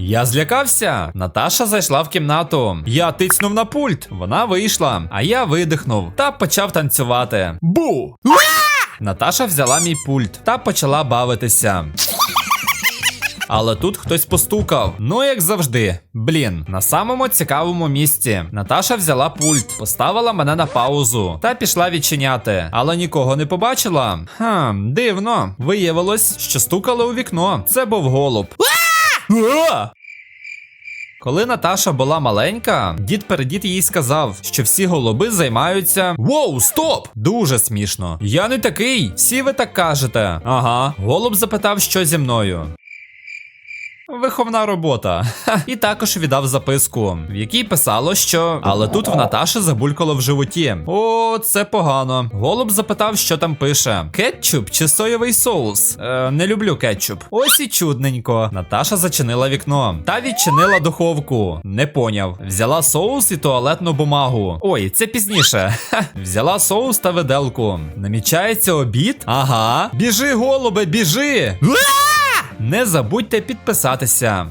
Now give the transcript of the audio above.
Я злякався. Наташа зайшла в кімнату. Я тицнув на пульт. Вона вийшла, а я видихнув та почав танцювати. Бу! Наташа взяла мій пульт та почала бавитися. Але тут хтось постукав. Ну, як завжди. Блін, на самому цікавому місці. Наташа взяла пульт, поставила мене на паузу та пішла відчиняти. Але нікого не побачила. Хм, дивно. Виявилось, що стукали у вікно. Це був голуб. Коли Наташа була маленька, дід передід їй сказав, що всі голуби займаються. Воу, стоп! Дуже смішно. Я не такий. Всі ви так кажете. Ага. Голуб запитав, що зі мною. Виховна робота. І також віддав записку, в якій писало, що. Але тут в Наташі забулькало в животі. О, це погано. Голуб запитав, що там пише: кетчуп чи соєвий соус? Е, не люблю кетчуп. Ось і чудненько. Наташа зачинила вікно та відчинила духовку. Не поняв. Взяла соус і туалетну бумагу. Ой, це пізніше. Взяла соус та виделку. Намічається обід? Ага. Біжи, голубе, біжи! Не забудьте підписатися.